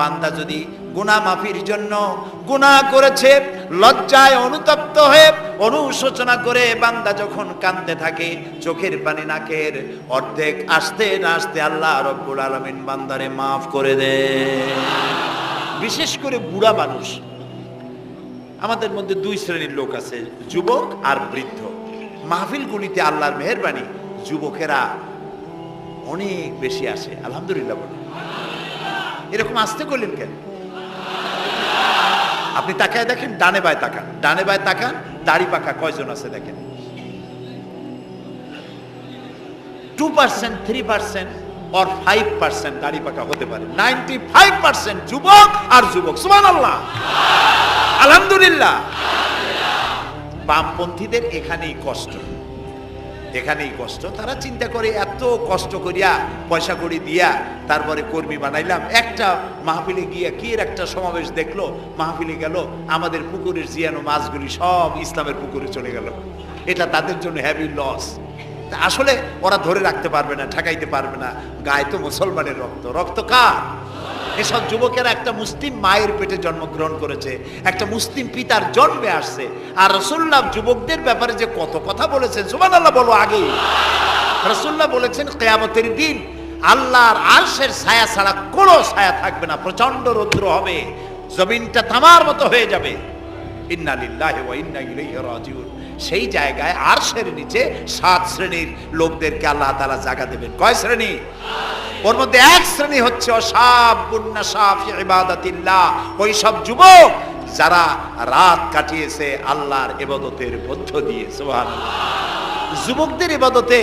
বান্দা যদি গুনাহ মাফির জন্য গুনাহ করেছে, লজ্জায় অনুতপ্ত হয়ে অনুশোচনা করে বান্দা যখন কাঁদতে থাকে, চোখের পানি নাকের অর্ধেক আসতে না আসতে আল্লাহ রব্বুল আলমিন বান্দারে মাফ করে দে বিশেষ করে বুড়া মানুষ, আমাদের মধ্যে দুই শ্রেণির লোক আছে, যুবক আর বৃদ্ধ। মাহফিলগুলিতে আল্লাহর মেহরবানি যুবকেরা অনেক বেশি আসে, আলহামদুলিল্লাহ বলে এরকম আসতে করলেন কেন? আপনি তাকায় দেখেন, ডানে বায় তাকান, ডানে বায় তাকান, দাড়ি পাকা কয়জন আছে দেখেন? Two percent three percent or five percent দাড়ি পাকা হতে পারে। নাইনটি ফাইভ পার্সেন্ট যুবক আর যুবক সুমান আল্লাহ আলহামদুলিল্লাহ। বামপন্থীদের এখানেই কষ্ট। এখানেই কষ্ট। তারা চিন্তা করে, এত কষ্ট করিয়া পয়সা করি দিয়া তারপরে কর্মী বানাইলাম। একটা মাহফিলে গিয়া কি একটা সমাবেশ দেখল? মাহফিলে গেল, আমাদের পুকুরের জিয়ানো মাছগুলি সব ইসলামের পুকুরে চলে গেল। এটা তাদের জন্য হ্যাভি লস আসলে ওরা ধরে রাখতে পারবে না, ঠেকাইতে পারবে না। গায়ে তো মুসলমানের রক্ত। রক্ত কার? এসব যুবকেরা একটা মুসলিম মায়ের পেটে জন্মগ্রহণ করেছে, একটা মুসলিম পিতার জন্মে আসছে। আর রসুল্লাহ যুবকদের ব্যাপারে যে কত কথা বলেছেন সুমান আল্লাহ বলো আগে। রসুল্লাহ বলেছেন, কেয়ামতের দিন আল্লাহর আরশের ছায়া ছাড়া কোনো ছায়া থাকবে না প্রচণ্ড রৌদ্র হবে, জমিনটা তামার মতো হয়ে যাবে। সেই জায়গায় আরশের নিচে সাত শ্রেণির লোকদেরকে আল্লাহ তাআলা জায়গা দেবেন। কয় শ্রেণি? ওর মধ্যে এক শ্রেণি হচ্ছে অসাবুন্না সাফি ইবাদাতিল্লাহ। ওই সব যুবক যারা রাত কাটিয়েছে আল্লাহর ইবাদতের মধ্য দিয়ে যুবকদের ইবাদতে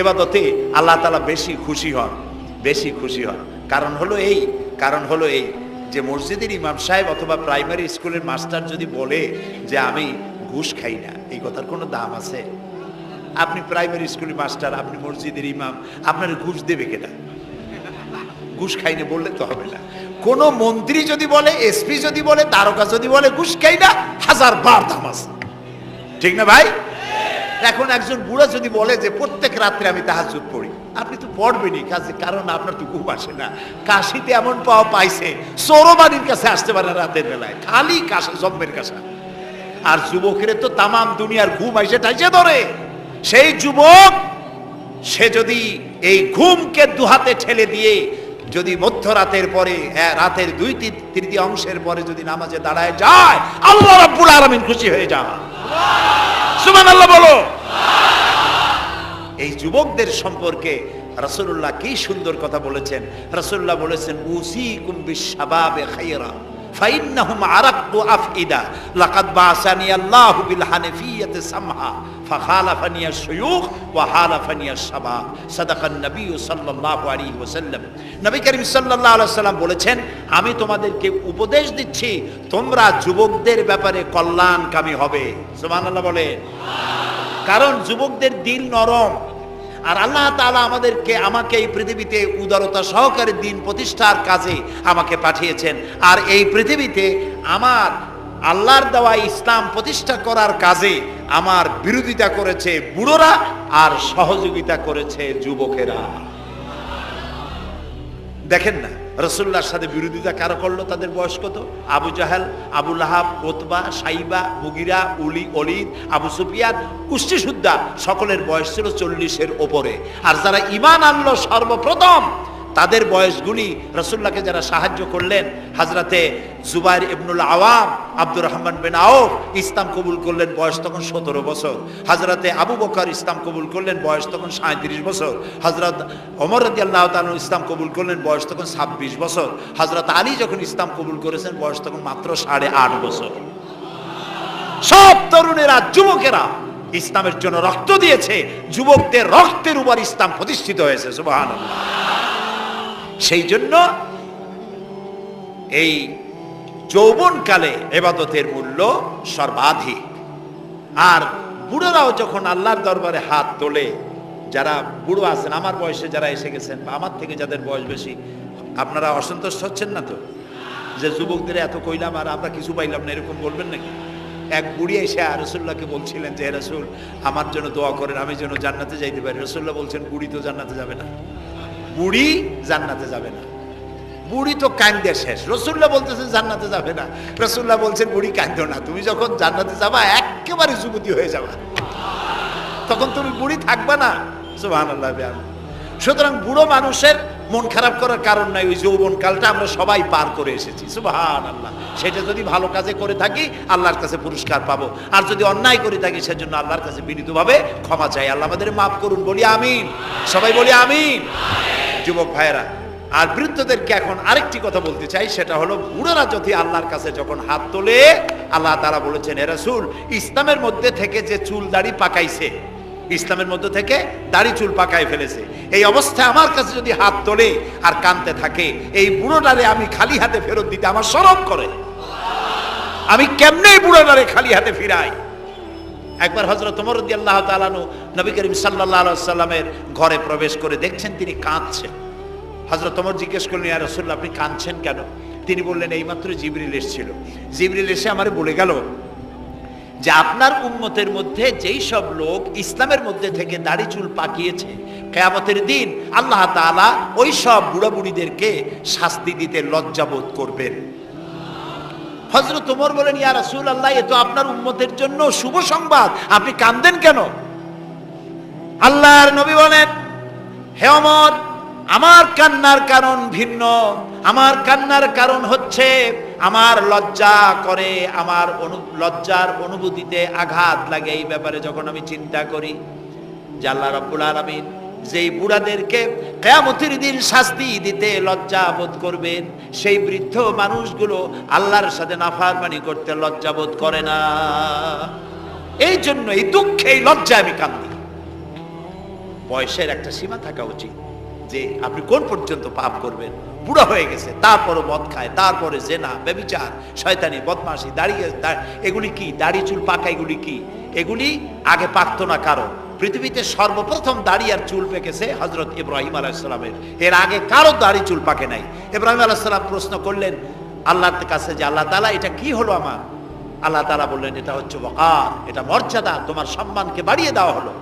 এবাদতে আল্লাহ তালা বেশি খুশি হন, বেশি খুশি হন। কারণ হলো এই, কারণ হলো এই যে মসজিদের ইমাম সাহেব অথবা প্রাইমারি স্কুলের মাস্টার যদি বলে যে আমি ঘুষ খাই না, এই কথার কোনো দাম আছে? আপনি প্রাইমারি স্কুলের মাস্টার, আপনি মসজিদের ইমাম, আপনার ঘুষ দেবে কেনা ঘুষ খাই না বললে তো হবে না। কোন মন্ত্রী যদি বলে, এসপি যদি বলে, তারকা যদি বলে, ঘুষ খাই না, হাজার বার আছে। ঠিক না ভাই? এখন একজন বুড়া যদি বলে যে, প্রত্যেক রাত্রে আমি তাহাজুদ পড়ি, আপনি তো পড়বেনই, কাজে কারণ আপনার তো ঘুম আসে না। কাশিতে এমন পাওয়া পাইছে, সৌরবাণীর কাছে আসতে পারে রাতের বেলায়, খালি কাশা, জম্মের কাশা। আর যুবকের তো তামাম দুনিয়ার ঘুম আইসে টাইসে ধরে। সেই যুবক, সে যদি এই ঘুমকে দুহাতে ঠেলে দিয়ে যদি মধ্যরাতের পরে রাতের দুই তৃতীয় অংশের পরে যদি নামাজে দাঁড়ায় যায়, আল্লাহ রাব্বুল আলামিন খুশি হয়ে যায় সুবহানাল্লাহ বলো। এই যুবকদের সম্পর্কে রাসূলুল্লাহ কি সুন্দর কথা বলেছেন। রাসূলুল্লাহ বলেছেন, উসিকুম বিশাবাবে খায়রা فإنهم عرق أفئدة لقد بعثني الله بالحنفية سمحا فخالفني الشيوخ وحالفني الشباب صدق النبي صلى الله عليه وسلم নবী করিম সাল্লাল্লাহু আলাইহি সাল্লাম বলেছেন আমি তোমাদেরকে উপদেশ দিচ্ছি তোমরা যুবকদের ব্যাপারে কল্যাণকামী হবে সুবহানাল্লাহ বলে কারণ যুবকদের দিল নরম আর আল্লাহ তালা আমাদেরকে আমাকে এই পৃথিবীতে উদারতা সহকারে দিন প্রতিষ্ঠার কাজে আমাকে পাঠিয়েছেন। আর এই পৃথিবীতে আমার আল্লাহর দেওয়া ইসলাম প্রতিষ্ঠা করার কাজে আমার বিরোধিতা করেছে বুড়োরা আর সহযোগিতা করেছে যুবকেরা। দেখেন না রসুল্লাহর সাথে বিরোধিতা কারও করল? তাদের বয়স কত? আবু জাহাল, আবু লাহাব ওতবা সাইবা, মুগিরা, উলি অলিদ আবু সুফিয়ান, কুষ্টি সুদ্দা সকলের বয়স ছিল চল্লিশের ওপরে। আর যারা ইমান আনলো সর্বপ্রথম তাদের বয়সগুলি রসুল্লাহকে যারা সাহায্য করলেন হাজরাতে জুবাইর ইবনুল আওয়াম, আব্দুর রহমান বিন আউফ ইসলাম কবুল করলেন বয়স তখন সতেরো বছর। হাজরাতে আবু বকর ইসলাম কবুল করলেন বয়স তখন সাঁত্রিশ বছর। হজরত অমর রদি আল্লাহ ইসলাম কবুল করলেন বয়স তখন ছাব্বিশ বছর। হজরত আলী যখন ইসলাম কবুল করেছেন বয়স তখন মাত্র সাড়ে আট বছর। সব তরুণেরা, যুবকেরা ইসলামের জন্য রক্ত দিয়েছে। যুবকদের রক্তের উপর ইসলাম প্রতিষ্ঠিত হয়েছে সুবাহ সেই জন্য এই যৌবনকালে এবাদতের মূল্য সর্বাধিক। আর বুড়োরাও যখন আল্লাহর দরবারে হাত তোলে, যারা বুড়ো আছেন, আমার বয়সে যারা এসে গেছেন বা আমার থেকে যাদের বয়স বেশি, আপনারা অসন্তুষ্ট হচ্ছেন না তো? যে যুবকদের এত কইলাম আর আমরা কিছু পাইলাম না, এরকম বলবেন নাকি? এক বুড়ি এসে রসুল্লাহকে বলছিলেন যে রসুল, আমার জন্য দোয়া করেন, আমি যেন জান্নাতে যাইতে পারি। রসুল্লাহ বলছেন, বুড়ি তো জান্নাতে যাবে না। বুড়ি জান্নাতে যাবে না। বুড়ি তো কান্দে শেষ। রসুল্লাহ বলতেছেন জান্নাতে যাবে না। রসুল্লাহ বলছেন, বুড়ি কান্দো না। তুমি যখন জান্নাতে যাবা, একেবারে যুবতী হয়ে যাবা। তখন তুমি বুড়ি থাকবা না। সুবাহ সুতরাং বুড়ো মানুষের মন খারাপ করার কারণ নাই, ওই যৌবন কালটা আমরা সবাই পার করে এসেছি। সুবাহান আল্লাহ সেটা যদি ভালো কাজে করে থাকি, আল্লাহর কাছে পুরস্কার পাবো। আর যদি অন্যায় করে থাকি, সেজন্য আল্লাহর কাছে বিনীতভাবে ক্ষমা চাই। আল্লাহ আমাদের মাফ করুন, বলি আমিন। সবাই বলি আমিন। যুবক ভাইয়েরা, আর বৃদ্ধদেরকে এখন আরেকটি কথা বলতে চাই, সেটা হলো বুড়োরা যদি আল্লাহর কাছে যখন হাত তোলে, আল্লাহ তারা বলেছেন এরাসুল ইসলামের মধ্যে থেকে যে চুল দাড়ি পাকাইছে, ইসলামের মধ্যে থেকে দাড়ি চুল পাকায় ফেলেছে, এই অবস্থায় আমার কাছে যদি হাত তোলে আর কানতে থাকে, এই বুড়োটারে আমি খালি হাতে ফেরত দিতে আমার সরব করে। আমি কেমনে বুড়োটারে খালি হাতে ফিরাই? একবার হজরত ওমর আল্লাহ তালানু নবী করিম সাল্লাহ সাল্লামের ঘরে প্রবেশ করে দেখছেন তিনি কাঁদছেন। হজরত ওমর জিজ্ঞেস করলেন, ইয়া রসুল্লাহ আপনি কাঁদছেন কেন? তিনি বললেন এইমাত্র জিবরিল এসেছিল। জিবরিল এসে আমার বলে গেল যে আপনার উম্মতের মধ্যে যেই সব লোক ইসলামের মধ্যে থেকে দাড়ি চুল পাকিয়েছে, কেয়ামতের দিন আল্লাহ তাআলা ওই সব বুড়া বুড়িদেরকে শাস্তি দিতে লজ্জাবোধ করবেন। হজরত ওমর বলেন, ইয়া রাসূল আল্লাহ এ তো আপনার উম্মতের জন্য শুভ সংবাদ। আপনি কান্দেন কেন? আল্লাহর নবী বলেন, হে অমর আমার কান্নার কারণ ভিন্ন। আমার কান্নার কারণ হচ্ছে আমার লজ্জা করে আমার অনু- লজ্জার অনুভূতিতে আঘাত লাগে এই ব্যাপারে যখন আমি চিন্তা করি। যে আল্লাহ রব্বুল আলমিন যেই বুড়াদেরকে কেয়ামতের দিন শাস্তি দিতে লজ্জা বোধ করবেন, সেই বৃদ্ধ মানুষগুলো আল্লাহর সাথে নাফারমানি করতে লজ্জা বোধ করে না। এই জন্য এই দুঃখে, এই লজ্জা আমি কান্দি। বয়সের একটা সীমা থাকা উচিত যে আপনি কোন পর্যন্ত পাপ করবেন। বুড়া হয়ে গেছে, তারপরও মদ খায়, তারপরে জেনা ব্যবিচার শয়তানি, বদমাশি দাঁড়িয়ে এগুলি কি? দাড়ি, চুল, পাকা এগুলি কি? এগুলি আগে পাকতো না কারও। পৃথিবীতে সর্বপ্রথম দাড়ি আর চুল পেকেছে হজরত ইব্রাহিম আলাইসালামের এর আগে কারও দাড়ি চুল পাকে নাই। ইব্রাহিম আলাইসালাম প্রশ্ন করলেন, আল্লাহর কাছে যে আল্লাহ তালা এটা কি হলো আমার? আল্লাহ তালা বললেন, এটা হচ্ছে ওয়াকার এটা মর্যাদা, তোমার সম্মানকে বাড়িয়ে দেওয়া হলো।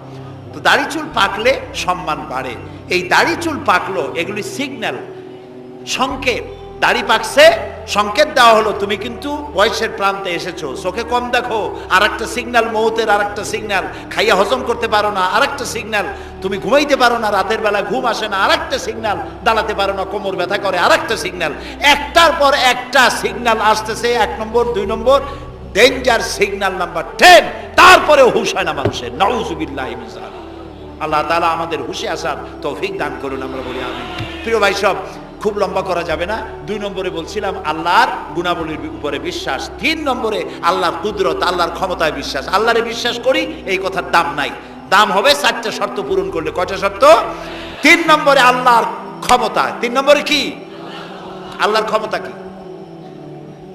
তো দাড়ি চুল পাকলে সম্মান বাড়ে। এই দাড়ি চুল পাকলো, এগুলি সিগন্যাল সংকেত, দাড়ি পাকছে সংকেত দেওয়া হলো, তুমি কিন্তু বয়সের প্রান্তে এসেছ। চোখে কম দেখো। আর একটা সিগন্যাল মৌতের আর একটা সিগন্যাল খাইয়া হজম করতে পারো না আর একটা সিগন্যাল তুমি ঘুমাইতে পারো না, রাতের বেলা ঘুম আসে না আর একটা সিগন্যাল দাঁড়াতে পারো না, কোমর ব্যথা করে আর একটা সিগন্যাল একটার পর একটা সিগন্যাল আসতেছে, এক নম্বর, দুই নম্বর। ডেঞ্জার সিগন্যাল নাম্বার টেন তারপরেও হুশ হয় না মানুষের। নউজুবিল্লাহ আল্লাহ তালা আমাদের হুশে আসার তৌফিক দান করুন, আমরা বলি আমি প্রিয় ভাই সব খুব লম্বা করা যাবে না। দুই নম্বরে বলছিলাম, আল্লাহর গুণাবলীর উপরে বিশ্বাস। তিন নম্বরে, আল্লাহর কুদরত, আল্লাহর ক্ষমতায় বিশ্বাস। আল্লাহরে বিশ্বাস করি, এই কথার দাম নাই। দাম হবে চারটা শর্ত পূরণ করলে। কয়টা শর্ত? তিন নম্বরে, আল্লাহর ক্ষমতা। তিন নম্বরে কি? আল্লাহর ক্ষমতা কি?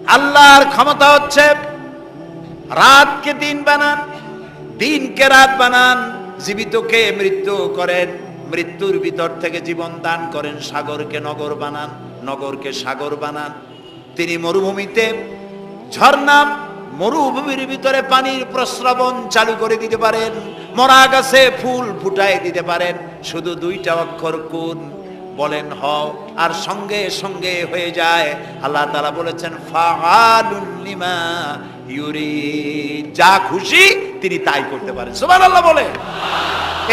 আল্লাহর ক্ষমতা হচ্ছে রাতকে দিন বানান, দিনকে রাত বানান, জীবিতকে মৃত্যু করেন। মৃত্যুর ভিতর থেকে জীবন দান করেন, সাগরকে নগর বানান, নগরকে সাগর বানান। তিনি মরুভূমিতে ঝর্ণা মরুভূমির ভিতরে পানির প্রস্রবণ চালু করে দিতে পারেন, মরা গাছে ফুল ফুটাই দিতে পারেন। শুধু দুইটা অক্ষর কোন? বলেন হ আর সঙ্গে সঙ্গে হয়ে যায়। আল্লাহ তালা বলেছেন, ফাআলুন লিমা ইউরিদ যা খুশি তিনি তাই করতে পারেন। সুবহানাল্লাহ বলে।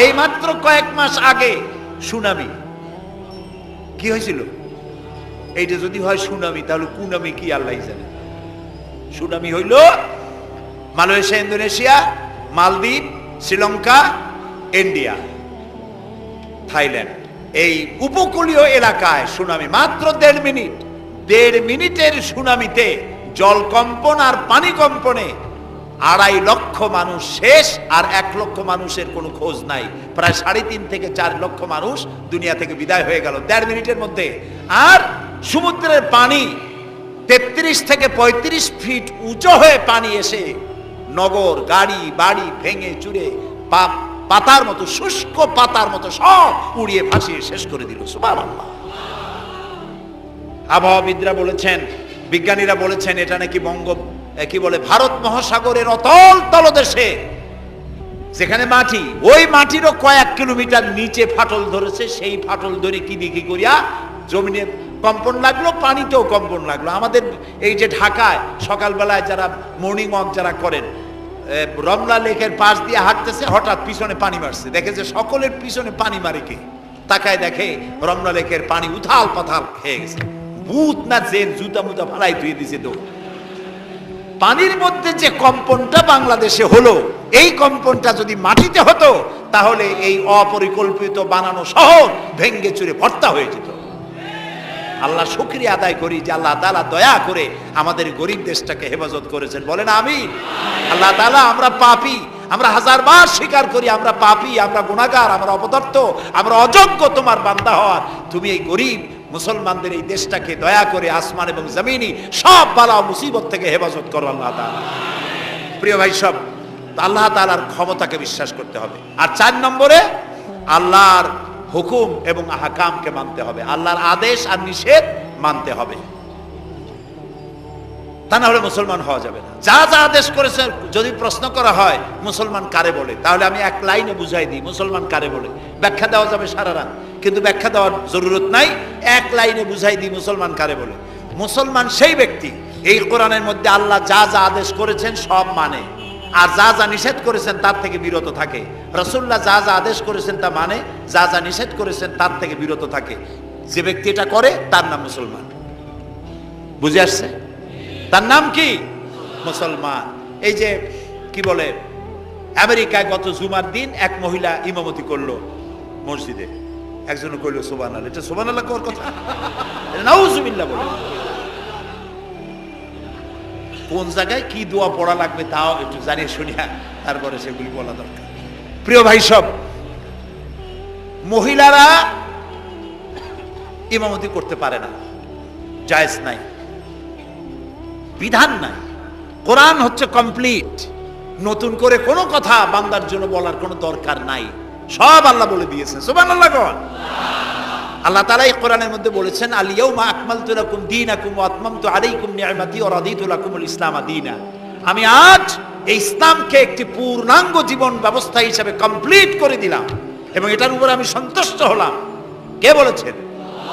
এই মাত্র কয়েক মাস আগে সুনামি, কি হয়েছিল? এইটা যদি হয় সুনামি, তাহলে কুনামি কি আল্লাহ জানে। সুনামি হইল Malaysia, Indonesia, Maldives, Sri Lanka, India, Thailand. এই উপকূলীয় এলাকায় সুনামি। মাত্র দেড় মিনিট, দেড় মিনিটের সুনামিতে জলকম্পন আর পানি কম্পনে। আড়াই লক্ষ মানুষ শেষ আর এক লক্ষ মানুষের কোনো খোঁজ নাই। প্রায় সাড়ে তিন থেকে চার লক্ষ মানুষ দুনিয়া থেকে বিদায় হয়ে গেল। দেড় মিনিটের মধ্যে। আর সমুদ্রের পানি তেত্রিশ থেকে পঁয়ত্রিশ ফিট উঁচু হয়ে পানি এসে নগর, গাড়ি, বাড়ি ভেঙে চুরে পাতার মতো, শুষ্ক পাতার মতো সব উড়িয়ে ভাসিয়ে শেষ করে দিল। সুবাহ আবহাওয়াবিদরা বলেছেন বিজ্ঞানীরা বলেছেন, এটা নাকি বঙ্গ কি বলে, ভারত মহাসাগরের অতল তলদেশে, যেখানে মাটি, ওই মাটিরও কয়েক কিলোমিটার নিচে ফাটল ধরেছে, সেই ফাটল ধরে কি দেখি করিয়া, জমিনে কম্পন লাগল, পানিতেও কম্পন লাগল। আমাদের এই যে ঢাকায়, সকালবেলায় যারা মর্নিং ওয়াক যারা করেন রমলা লেকের পাশ দিয়ে হাঁটতেছে, হঠাৎ পিছনে পানি মারছে। দেখে যে সকলের পিছনে পানি মারে কে? তাকায় দেখে রমলা লেকের পানি উথাল পাথাল খেয়ে গেছে। ভূত না জেন জুতা মুতা ফালাই ধুয়ে দিছে তো। পানির মধ্যে যে কম্পনটা বাংলাদেশে হলো, এই কম্পনটা যদি মাটিতে হতো, তাহলে এই অপরিকল্পিত বানানো শহর ভেঙ্গে চুরে ভর্তা হয়ে যেত। আল্লাহ শুক্রিয়া আদায় করি যে আল্লাহ তালা দয়া করে আমাদের গরিব দেশটাকে হেফাজত করেছেন। বলেন আমি আল্লাহ তালা আমরা পাপি, আমরা হাজার বার স্বীকার করি, আমরা পাপি, আমরা গুণাগার আমরা অপদার্থ, আমরা অযোগ্য তোমার বান্দা হওয়ার। তুমি এই গরিব মুসলমানদের এই দেশটাকে দয়া করে আসমান এবং জমিনি সব বালা মুসিবত থেকে হেফাজত করো আল্লাহ প্রিয় ভাই সব আল্লাহ তাআলার ক্ষমতাকে বিশ্বাস করতে হবে। আর চার নম্বরে, আল্লাহর হুকুম এবং আহকামকে মানতে হবে। আল্লাহর আদেশ আর নিষেধ মানতে হবে। তা না হলে মুসলমান হওয়া যাবে না। যা যা আদেশ করেছে, যদি প্রশ্ন করা হয়, মুসলমান কারে বলে? তাহলে আমি এক লাইনে বুঝাই দিই, মুসলমান কারে বলে? ব্যাখ্যা দেওয়া যাবে সারা রাত। কিন্তু ব্যাখ্যা দেওয়ার জরুরত নাই। এক লাইনে বুঝাই দিই, মুসলমান কারে বলে? মুসলমান সেই ব্যক্তি, এই কোরআনের মধ্যে আল্লাহ যা যা আদেশ করেছেন সব মানে। আর যা যা নিষেধ করেছেন তার থেকে বিরত থাকে। রসুল্লাহ যা যা আদেশ করেছেন তা মানে যা যা নিষেধ করেছেন তার থেকে বিরত থাকে। যে ব্যক্তি এটা করে, তার নাম মুসলমান। বুঝে আসছে? তার নাম কি? মুসলমান। এই যে, কি বলে, আমেরিকায় গত জুমার দিন এক মহিলা ইমামতি করল মসজিদে। একজন কইল সোবান আল্লাহ এটা সোবান আল্লাহ কর কথা নাউজুবিল্লাহ বলে। কোন জায়গায় কি দোয়া পড়া লাগবে তাও একটু জানিয়ে শুনিয়া তারপরে সেগুলি বলা দরকার। প্রিয় ভাই সব, মহিলারা ইমামতি করতে পারে না। জায়েজ নাই। বিধান নাই। কোরআন হচ্ছে কমপ্লিট। নতুন করে কোনো কথা বান্দার জন্য বলার কোনো দরকার নাই। সব আল্লাহ বলে দিয়েছেন। সুবান আল্লাহ কন। আল্লাহ তালা এই কোরআনের মধ্যে বলেছেন আলিয়াউমা আকমালতু লাকুম দীনাকুম ওয়া আতমামতু আলাইকুম নি'মাতি ওয়া রাদিতু লাকুমুল ইসলাম দীনা। আমি আজ এই ইসলামকে একটি পূর্ণাঙ্গ জীবন ব্যবস্থা হিসাবে কমপ্লিট করে দিলাম এবং এটার উপরে আমি সন্তুষ্ট হলাম। কে বলেছেন?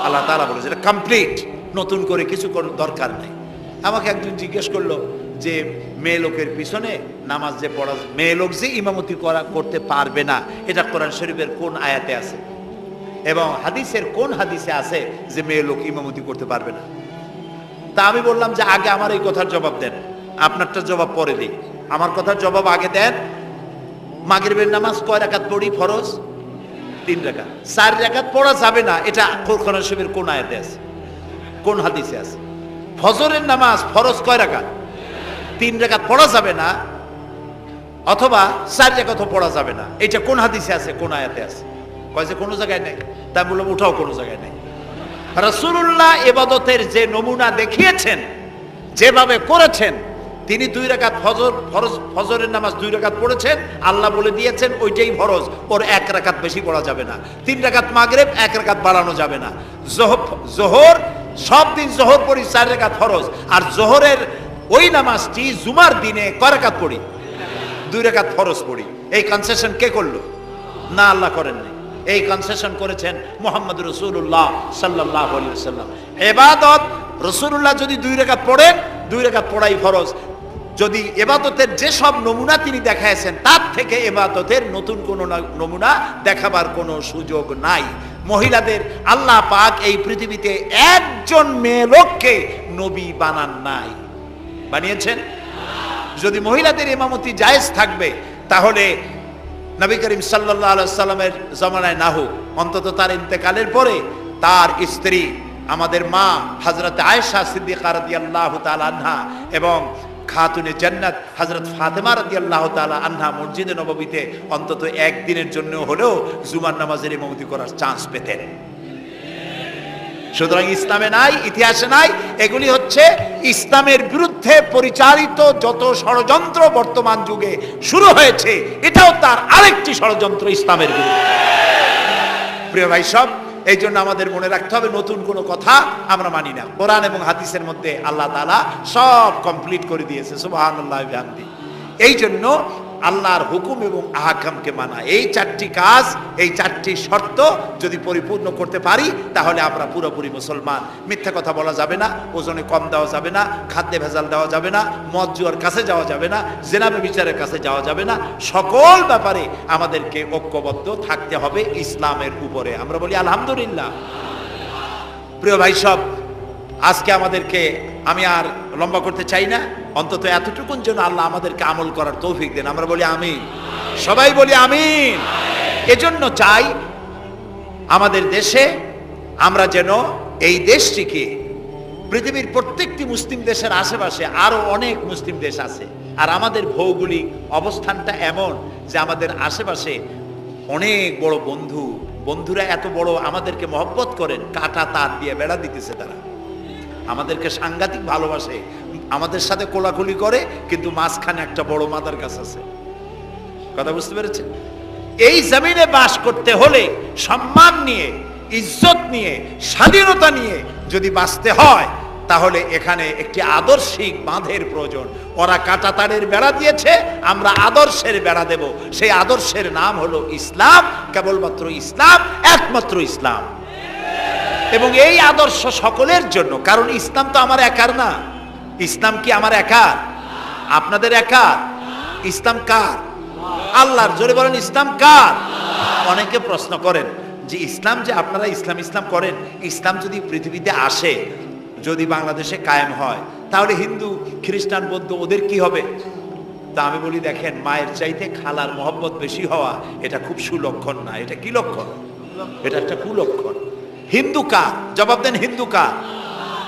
আল্লাহ তাআলা বলেছেন, এটা কমপ্লিট নতুন করে কিছু দরকার নেই। আমাকে একজন জিজ্ঞেস করল যে মেয়ে লোকের পিছনে নামাজ যে পড়া, মেয়ে লোক যে ইমামতি করা, করতে পারবে না, এটা কোরআন শরীফের কোন আয়াতে আছে? এবং হাদিসের কোন হাদিসে আছে যে মেয়ে লোক ইমামতি করতে পারবে না? তা আমি বললাম যে আগে আমার এই কথার জবাব দেন। আপনারটা জবাব পরে দিই। আমার কথার জবাব আগে দেন। মাগরিবের নামাজ কয় রাকাত পড়ি? ফরজ? তিন রাকাত। চার রাকাত পড়া যাবে না, এটা কোরআন শরীফের কোন আয়াতে আছে? কোন হাদিসে আছে? ফজরের নামাজ ফরজ কয় রাকাত? তিন রাকাত পড়া যাবে না, অথবা চার রাকাতও পড়া যাবে না। এটা কোন হাদিসে আছে, কোন আয়াতে আছে? কয় যে কোনো জায়গায় নেই। তাই বললাম ওঠাও কোনো জায়গায় নেই। রসুল্লাহ এবাদতের যে নমুনা দেখিয়েছেন, যেভাবে করেছেন, তিনি দুই রাকাত ফজর, ফরজ, ফজরের নামাজ দুই রাকাত পড়েছেন, আল্লাহ বলে দিয়েছেন, ওইটাই ফরজ। ওর এক রাকাত বেশি পড়া যাবে না। তিন রাকাত মাগরেব, এক রাকাত বাড়ানো যাবে না। জোহ- জোহর, সব দিন জোহর পড়ি চার রাকাত ফরজ। আর জোহরের ওই নামাজটি জুমার দিনে কয় রাকাত পড়ি, দুই রেখাত ফরজ পড়ি। এই কনসেশন কে করল? না, আল্লাহ করেননি এই কনসেশন করেছেন মোহাম্মদ রসুল্লাহ সাল্লাহ এবাদত রসুল্লাহ যদি দুই রেখাত পড়েন, দুই রেখাত পড়াই ফরজ। যদি এবাদতের যে সব নমুনা তিনি দেখাইছেন, তার থেকে এবাদতের নতুন কোনো নমুনা দেখাবার কোনো সুযোগ নাই। মহিলাদের আল্লাহ পাক এই পৃথিবীতে একজন মেয়ে লোককে নবী বানান নাই। বানিয়েছেন। যদি মহিলাদের ইমামতি জায়েজ থাকবে, তাহলে নবী করিম সাল্লাহ সাল্লামের জমানায় না হোক অন্তত তার ইন্তেকালের পরে তার স্ত্রী, আমাদের মা হজরত আয়েশা সিদ্দিকা রাদি আল্লাহ আনহা এবং খাতুনে জান্নাত হজরত ফাতেমা রাদি আল্লাহ তালা আনহা মসজিদে নববীতে অন্তত একদিনের জন্য হলেও জুমার নামাজের ইমামতি করার চান্স পেতেন। সুতরাং ইসলামে নাই, ইতিহাসে নাই। এগুলি হচ্ছে ইসলামের বিরুদ্ধে পরিচালিত যত ষড়যন্ত্র বর্তমান যুগে শুরু হয়েছে, এটাও তার আরেকটি ষড়যন্ত্র ইসলামের বিরুদ্ধে। প্রিয় ভাই সব, এই জন্য আমাদের মনে রাখতে হবে, নতুন কোনো কথা আমরা মানি না। কোরআন এবং হাদিসের মধ্যে আল্লাহ তালা সব কমপ্লিট করে দিয়েছে সুবাহ এই জন্য আল্লাহর হুকুম এবং আহাকামকে মানা। এই চারটি কাজ, এই চারটি শর্ত যদি পরিপূর্ণ করতে পারি, তাহলে আমরা পুরোপুরি মুসলমান। মিথ্যা কথা বলা যাবে না, ওজনে কম দেওয়া যাবে না, খাদ্যে ভেজাল দেওয়া যাবে না, মদ জুয়ার কাছে যাওয়া যাবে না জেনাবে বিচারের কাছে যাওয়া যাবে না। সকল ব্যাপারে আমাদেরকে ঐক্যবদ্ধ থাকতে হবে ইসলামের উপরে। আমরা বলি, আলহামদুলিল্লাহ। প্রিয় ভাই সব, আজকে আমাদেরকে আমি আর লম্বা করতে চাই না, অন্তত এতটুকুন জন্য আল্লাহ আমাদেরকে আমল করার তৌফিক দেন। আমরা বলি আমিন। সবাই বলি আমিন। এজন্য চাই আমাদের দেশে আমরা যেন এই দেশটিকে, পৃথিবীর প্রত্যেকটি মুসলিম দেশের আশেপাশে আরও অনেক মুসলিম দেশ আছে। আর আমাদের ভৌগোলিক অবস্থানটা এমন যে আমাদের আশেপাশে অনেক বড় বন্ধু, বন্ধুরা এত বড় আমাদেরকে মহব্বত করেন, কাটা তার দিয়ে বেড়া দিতেছে তারা। আমাদেরকে সাংঘাতিক ভালোবাসে, আমাদের সাথে কোলাকুলি করে, কিন্তু মাঝখানে একটা বড় মাদার গাছ আছে। কথা বুঝতে পেরেছেন? এই জমিনে বাস করতে হলে সম্মান নিয়ে, ইজ্জত নিয়ে, স্বাধীনতা নিয়ে যদি বাঁচতে হয়, তাহলে এখানে একটি আদর্শিক বাঁধের প্রয়োজন। ওরা কাটা তারের বেড়া দিয়েছে, আমরা আদর্শের বেড়া দেব। সেই আদর্শের নাম হলো ইসলাম, কেবলমাত্র ইসলাম, একমাত্র ইসলাম। এবং এই আদর্শ সকলের জন্য, কারণ ইসলাম তো আমার একার না। ইসলাম কি আমার একার? আপনাদের একার? ইসলাম কার? আল্লাহর, জোরে বলেন, ইসলাম কার? অনেকে প্রশ্ন করেন যে ইসলাম যে আপনারা ইসলাম ইসলাম করেন, ইসলাম যদি পৃথিবীতে আসে, যদি বাংলাদেশে কায়েম হয়, তাহলে হিন্দু, খ্রিস্টান, বৌদ্ধ, ওদের কি হবে? তা আমি বলি, দেখেন, মায়ের চাইতে খালার মহব্বত বেশি হওয়া, এটা খুব সুলক্ষণ না। এটা কি লক্ষণ? এটা একটা কুলক্ষণ। হিন্দু কার? জবাব দেন হিন্দু কার?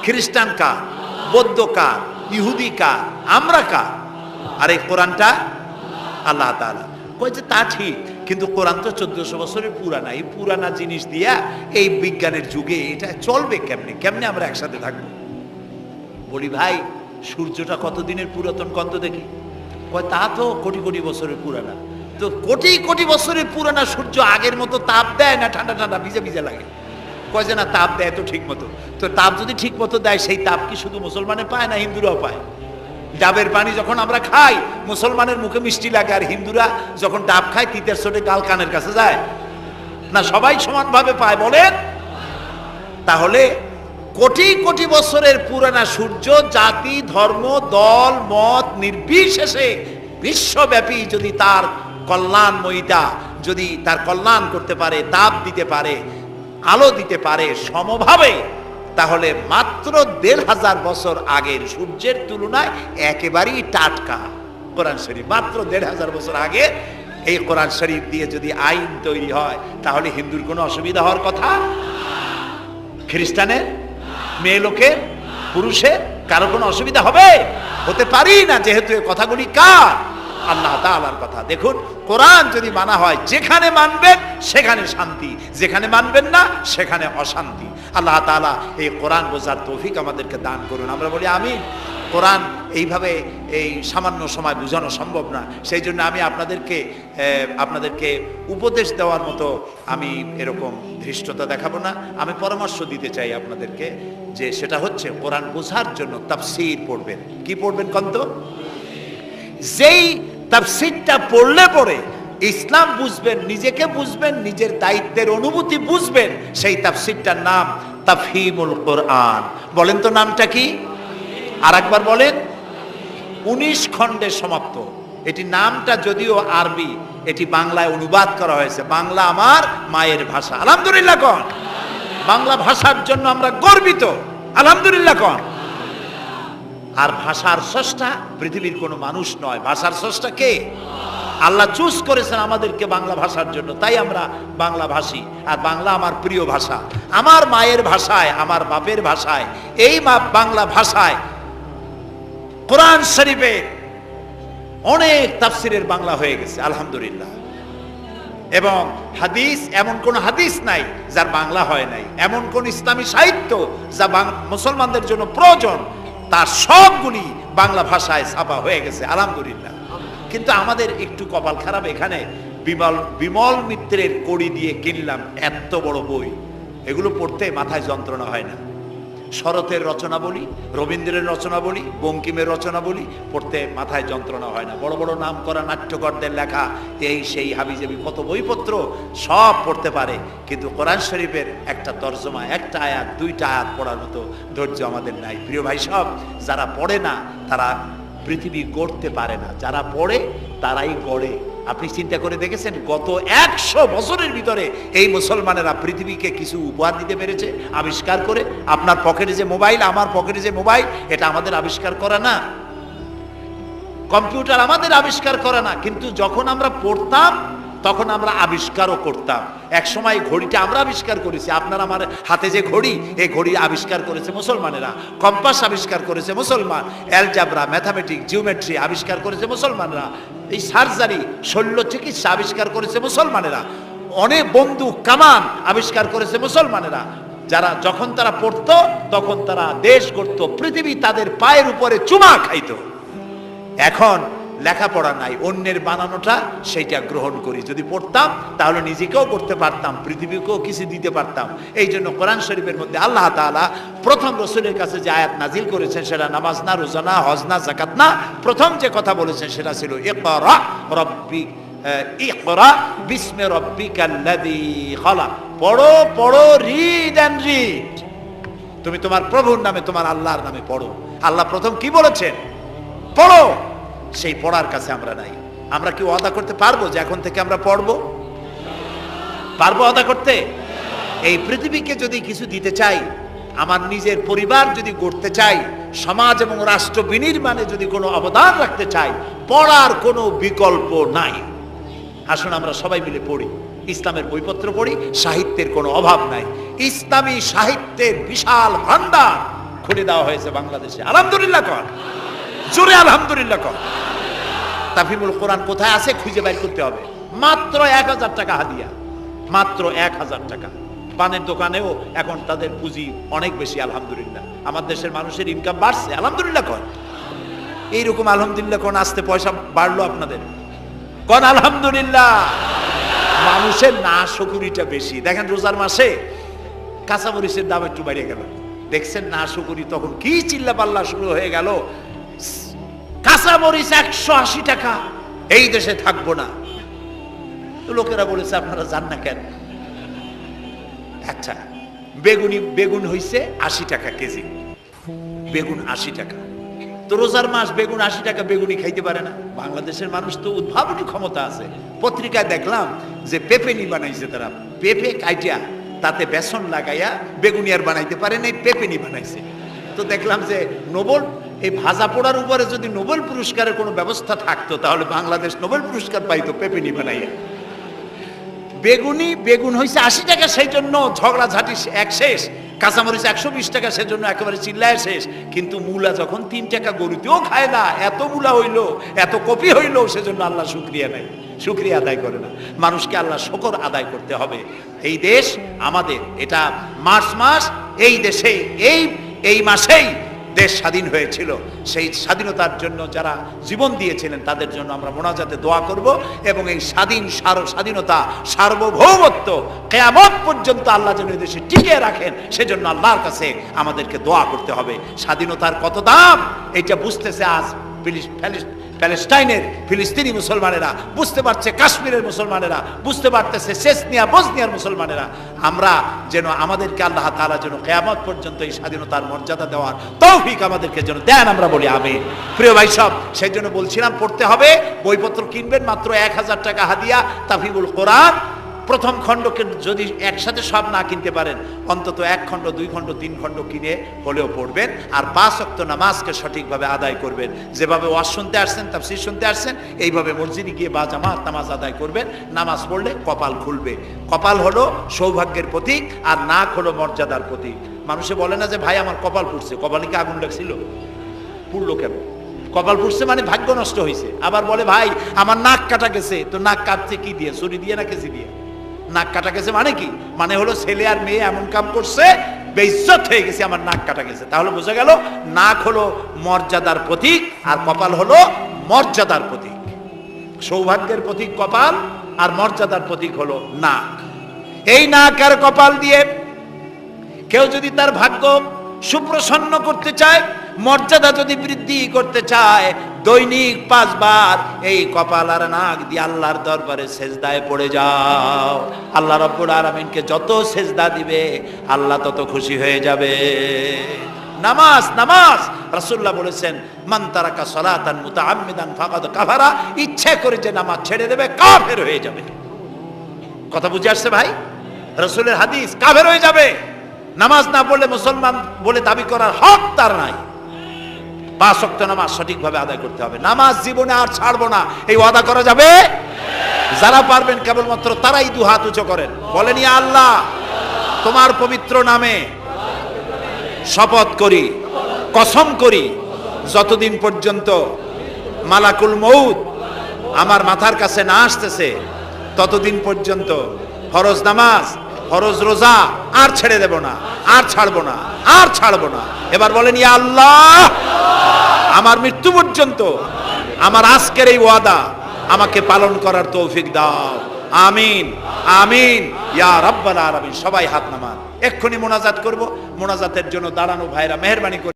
খ্রিস্টান কার? বৌদ্ধ কার? ইহুদি কার? আমরা কার? আর এই কোরআনটা আল্লাহ তাআলা কয়েছে তা ঠিক, কিন্তু কোরআন তো চোদ্দশো বছরের পুরানা। এই পুরানা জিনিস দিয়া এই বিজ্ঞানের যুগে এটা চলবে কেমনে? কেমনে আমরা একসাথে থাকব? বলি, ভাই, সূর্যটা কতদিনের পুরাতন কন্ত দেখি? কয়, তা তো কোটি কোটি বছরের পুরানা। তো কোটি কোটি বছরের পুরানা সূর্য আগের মতো তাপ দেয় না, ঠান্ডা ঠান্ডা, ভিজে ভিজে লাগে। কয় যে, না, তাপ দেয় তো ঠিক মতো। তো তাপ যদি ঠিক মতো দেয়, সেই তাপ কি শুধু মুসলমানে পায় না হিন্দুরাও পায়? ডাবের পানি যখন আমরা খাই, মুসলমানের মুখে মিষ্টি লাগে, আর হিন্দুরা যখন ডাব খায়, তিতের চোটে গাল কানের কাছে যায়। না, সবাই সমানভাবে পায়, বলেন? তাহলে কোটি কোটি বছরের পুরানা সূর্য, জাতি, ধর্ম, দল, মত নির্বিশেষে বিশ্বব্যাপী যদি তার কল্যাণময়িতা, যদি তার কল্যাণ করতে পারে, তাপ দিতে পারে আলো দিতে পারে সমভাবে, তাহলে মাত্র দেড় হাজার বছর আগের সূর্যের তুলনায় একেবারেই টাটকা কোরআন শরীফ। মাত্র দেড় হাজার বছর আগে এই কোরআন শরীফ দিয়ে যদি আইন তৈরি হয়, তাহলে হিন্দুর কোনো অসুবিধা হওয়ার কথা? খ্রিস্টানের? মেয়ে লোকের? পুরুষের? কারও কোনো অসুবিধা হবে? হতে পারি না, যেহেতু এই কথাগুলি কার? আল্লাহ তাআলার কথা। দেখুন, কোরআন যদি মানা হয়, যেখানে মানবেন, সেখানে শান্তি। যেখানে মানবেন না, সেখানে অশান্তি। আল্লাহ তাআলা এই কোরআন বোঝার তৌফিক আমাদেরকে দান করুন। আমরা বলি আমি কোরআন এইভাবে এই সামান্য সময় বোঝানো সম্ভব না। সেই জন্য আমি আপনাদেরকে আপনাদেরকে উপদেশ দেওয়ার মতো আমি এরকম ধৃষ্টতা দেখাবো না। আমি পরামর্শ দিতে চাই আপনাদেরকে যে সেটা হচ্ছে কোরআন বোঝার জন্য তাফসীর পড়বেন। কি পড়বেন কন্ত? যেই তাফসীরটা পড়লে পরে ইসলাম বুঝবেন, নিজেকে বুঝবেন, নিজের দায়িত্বের অনুভূতি বুঝবেন, সেই তাফসীরটার নাম তাফহিমুল কোরআন। বলেন তো নামটা কি? আর একবার বলেন। উনিশ খণ্ডে সমাপ্ত। এটি নামটা যদিও আরবি, এটি বাংলায় অনুবাদ করা হয়েছে। বাংলা আমার মায়ের ভাষা। আলহামদুলিল্লাহ কন। বাংলা ভাষার জন্য আমরা গর্বিত। আলহামদুলিল্লাহ কন। আর ভাষার স্রষ্টা পৃথিবীর কোনো মানুষ নয়। ভাষার স্রষ্টা কে? আল্লাহ চুজ করেছেন আমাদেরকে বাংলা ভাষার জন্য। তাই আমরা বাংলা ভাষী। আর বাংলা আমার প্রিয় ভাষা। আমার মায়ের ভাষায়, আমার বাপের ভাষায়, এই বাংলা ভাষায় কোরআন শরীফে অনেক তাফসিরের বাংলা হয়ে গেছে, আলহামদুলিল্লাহ। এবং হাদিস, এমন কোন হাদিস নাই যার বাংলা হয় নাই। এমন কোন ইসলামী সাহিত্য যা মুসলমানদের জন্য প্রয়োজন তার সবগুলি বাংলা ভাষায় ছাপা হয়ে গেছে, আলহামদুলিল্লাহ। কিন্তু আমাদের একটু কপাল খারাপ এখানে। বিমল বিমল মিত্রের কড়ি দিয়ে কিনলাম এত বড় বই। এগুলো পড়তে মাথায় যন্ত্রণা হয় না। শরতের রচনা বলি, রবীন্দ্রের রচনা বলি, বঙ্কিমের রচনা বলি, পড়তে মাথায় যন্ত্রণা হয় না। বড় বড় নাম করা নাট্যকরদের লেখা, এই সেই হাবিজাবি কত বইপত্র, সব পড়তে পারে। কিন্তু কোরআন শরীফের একটা তর্জমা, একটা আয়াত, দুইটা আয়াত পড়ার মতো ধৈর্য আমাদের নাই। প্রিয় ভাই সব, যারা পড়ে না, তারা পৃথিবী গড়তে পারে না। যারা পড়ে, তারাই গড়ে। আপনি চিন্তা করে দেখেছেন গত একশো বছরের ভিতরে এই মুসলমানেরা পৃথিবীকে কিছু উপহার দিতে পেরেছে? আবিষ্কার করে? আপনার পকেটে যে মোবাইল, আমার পকেটে যে মোবাইল, এটা আমাদের আবিষ্কার করা না। কম্পিউটার আমাদের আবিষ্কার করা না। কিন্তু যখন আমরা পড়তাম তখন আমরা আবিষ্কারও করতাম। এক সময় ঘড়িটা আমরা আবিষ্কার করেছি। আপনার আমার হাতে যে ঘড়ি, এই ঘড়ি আবিষ্কার করেছে মুসলমানেরা। কম্পাস আবিষ্কার করেছে মুসলমান। অ্যালজাবরা, ম্যাথামেটিক, জিওমেট্রি আবিষ্কার করেছে মুসলমানরা। এই সার্জারি, শল্য চিকিৎসা আবিষ্কার করেছে মুসলমানেরা। অনেক বন্দুক, কামান আবিষ্কার করেছে মুসলমানেরা। যারা যখন তারা পড়তো, তখন তারা দেশ করত পৃথিবী তাদের পায়ের উপরে চুমা খাইত। এখন লেখাপড়া নাই, অন্যের বানানোটা সেইটা গ্রহণ করি। যদি পড়তাম, তাহলে নিজেকেও করতে পারতাম, পৃথিবীকেও কিছু দিতে পারতাম। এই জন্য কোরআন শরীফের মধ্যে আল্লাহ তাআলা প্রথম রসুলের কাছে যে আয়াত নাজিল করেছেন, সেটা নামাজ না, রোজা না, হজ না জাকাত না, প্রথম যে কথা বলেছেন সেটা ছিল, ইকরা রব্বি ইকরা বিস্মে রব্বিকাল্লাযী খালাক। পড়ো পড়ো রিড এন্ড রিড তুমি তোমার প্রভুর নামে, তোমার আল্লাহর নামে পড়ো। আল্লাহ প্রথম কি বলেছেন? পড়ো। সেই পড়ার কাছে আমরা নাই। আমরা কি ওয়াদা করতে পারব যে এখন থেকে আমরা পড়ব? পারব ওয়াদা করতে? এই পৃথিবীকে যদি কিছু দিতে চাই, আমার নিজের পরিবার যদি গড়তে চাই, সমাজ এবং রাষ্ট্র বিনির্মাণে যদি কোনো অবদান রাখতে চাই, পড়ার কোনো বিকল্প নাই। আসুন আমরা সবাই মিলে পড়ি। ইসলামের বইপত্র পড়ি, সাহিত্যের কোনো অভাব নাই। ইসলামী সাহিত্যের বিশাল ভান্ডার খুলে দেওয়া হয়েছে বাংলাদেশে। আলহামদুলিল্লাহ কর। জোরে আলহামদুলিল্লাহ কর। তাফিমুল কোরআন কোথায় আছে খুঁজে বের করতে হবে। মাত্র এক হাজার টাকা হাদিয়া। মাত্র এক হাজার টাকা। পানের দোকানেও এখন তাদের পুঁজি অনেক বেশি, আলহামদুলিল্লাহ। আমার দেশের মানুষের ইনকাম বাড়ছে, আলহামদুলিল্লাহ কর। এইরকম আলহামদুলিল্লাহ কোন আসতে পয়সা বাড়লো আপনাদের। কোন আলহামদুলিল্লাহ। মানুষের না শকুরিটা বেশি। দেখেন রোজার মাসে কাঁচামরিচের দাম একটু বেড়ে গেল। দেখছেন না শুকুরি তখন কি চিল্লা পাল্লা শুরু হয়ে গেল। কাঁচামরিচ একশো আশি টাকা। এই দেশে থাকব না। লোকেরা বলেছে, আপনারা যান না কেন? আচ্ছা বেগুনি, বেগুন হইছে আশি টাকা কেজি। বেগুন আশি টাকা। তো রোজার মাস বেগুন আশি টাকা বেগুনি খাইতে পারে না। বাংলাদেশের মানুষ তো উদ্ভাবনী ক্ষমতা আছে। পত্রিকায় দেখলাম যে পেপেনি বানাইছে তারা। পেঁপে কাইটিয়া তাতে বেসন লাগাইয়া বেগুনি আর বানাইতে পারে নাই, পেপেনি বানাইছে। তো দেখলাম যে নোবেল এই ভাজা পোড়ার উপরে যদি নোবেল পুরস্কারের কোনো ব্যবস্থা থাকতো, তাহলে বাংলাদেশ নোবেল পুরস্কার পাইতো পেপেনি বানাইয়া। বেগুনি, বেগুন হয়েছে আশি টাকা সেই জন্য ঝগড়াঝাটি এক শেষ, কাঁচামরিচ একশো বিশ টাকা, সেজন্য একেবারে চিল্লায় শেষ। কিন্তু মূলা যখন তিন টাকা গরুতেও খায় না, এত মূলা হইল, এত কপি হইল, সেজন্য আল্লাহ শুক্রিয়া নাই শুক্রিয়া আদায় করে না। মানুষকে আল্লাহ শকর আদায় করতে হবে। এই দেশ আমাদের, এটা মার্চ মাস, এই দেশে এই এই মাসেই দেশ স্বাধীন হয়েছিল, সেই স্বাধীনতার জন্য যারা জীবন দিয়েছিলেন, তাদের জন্য আমরা মোনাজাতে দোয়া করব এবং এই স্বাধীন স্বাধীনতা, সার্বভৌমত্ব কেয়ামত পর্যন্ত আল্লাহ যেন দেশে টিকিয়ে রাখেন, সেজন্য আল্লাহর কাছে আমাদেরকে দোয়া করতে হবে। স্বাধীনতার কত দাম? এটা বুঝতেছে আজ ফিলিস- ফ্যালিস- প্যালেস্টাইনের, ফিলিস্তিনি মুসলমানেরা, বুঝতে পারছে কাশ্মীরের মুসলমানেরা, বুঝতে পারতেছে সেসনিয়া, বসনিয়ার মুসলমানেরা। আমরা যেন আমাদেরকে আল্লাহ তালা যেন কেয়ামত পর্যন্ত এই স্বাধীনতার মর্যাদা দেওয়ার তৌফিক আমাদেরকে যেন দেন, আমরা বলি আমি প্রিয় ভাই সব, সেই জন্য বলছিলাম পড়তে হবে, বইপত্র কিনবেন মাত্র এক হাজার টাকা হাদিয়া, তাফিবুল কোরআন প্রথম খণ্ডকে যদি একসাথে সব না কিনতে পারেন, অন্তত এক খণ্ড, দুই খণ্ড, তিন খণ্ড কিনে হলেও পড়বেন, আর পাঁচ অক্ত নামাজকে সঠিকভাবে আদায় করবেন। যেভাবে ওয়াজ শুনতে আসছেন, তাফসির শুনতে আসছেন, এইভাবে মসজিদে গিয়ে বা জামাত নামাজ আদায় করবেন। নামাজ পড়লে কপাল খুলবে। কপাল হলো সৌভাগ্যের প্রতীক, আর নাক হলো মর্যাদার প্রতীক। মানুষে বলে না যে, ভাই, আমার কপাল পুড়ছে। কপালে কি আগুন লাগছিল? পুড়লো কেন? কপাল পুড়ছে মানে ভাগ্য নষ্ট হয়েছে আবার বলে, ভাই, আমার নাক কাটা গেছে। তো নাক কাটছে কি দিয়ে? ছুরি দিয়ে না কেজি দিয়ে? নাক কাটা গেছে মানে কি? মানে হলো ছেলে আর মেয়ে এমন কাম করছে, বেইজ্জত হয়ে গেছে, আমার নাক কাটা গেছে। তাহলে বোঝা গেল, নাক হলো মর্যাদার প্রতীক আর কপাল হলো মর্যাদার প্রতীক। সৌভাগ্যের প্রতীক কপাল আর মর্যাদার প্রতীক হলো নাক। এই নাক আর কপাল দিয়ে কেউ যদি তার ভাগ্য সুপ্রসন্ন করতে চায়, মর্যাদা যদি বৃদ্ধি করতে চায় দৈনিক পাঁচবার এই কপাল আর নাক দিয়ে আল্লাহর দরবারে সেজদায় পড়ে যাও। আল্লাহ রব্বুল আলমিনকে যত সেজদা দিবে, আল্লাহ তত খুশি হয়ে যাবে। নামাজ নামাজ! রাসূলুল্লাহ বলেছেন, মান তারাকা সালাতান মুতাআম্মিদান ফাকাদ কাফারা ইচ্ছে করে যে নামাজ ছেড়ে দেবে, কাফের হয়ে যাবে। কথা বুঝে আসছে ভাই? রসুলের হাদিস কাফের হয়ে যাবে। নামাজ না পড়লে মুসলমান বলে দাবি করার হক তার নাই। পাঁচ ওয়াক্ত নামাজ সঠিকভাবে আদায় করতে হবে। নামাজ জীবনে আর ছাড়বো না। এই ওয়াদা করা যাবে? যারা পারবেন, কেবলমাত্র তারাই দু হাত উঁচু করেন। বলেন আল্লাহ, তোমার পবিত্র নামে শপথ করি, কসম করি, যতদিন পর্যন্ত মালাকুল মৌত আমার মাথার কাছে না আসতেছে, ততদিন পর্যন্ত ফরজ নামাজ ফরজ রোজা আর ছেড়ে দেব না, আর ছাড়বো না, আর ছাড়বো না। এবার বলেন, ইয়া আল্লাহ, আমার মৃত্যু পর্যন্ত আমার আজকের এই ওয়াদা আমাকে পালন করার তৌফিক দাও। আমিন আমিন। ইয়া রাব্বাল আলামিন, সবাই হাত নামান। এক্ষুনি মোনাজাত করব। মোনাজাতের জন্য দাঁড়ানো ভাইরা মেহরবানি করে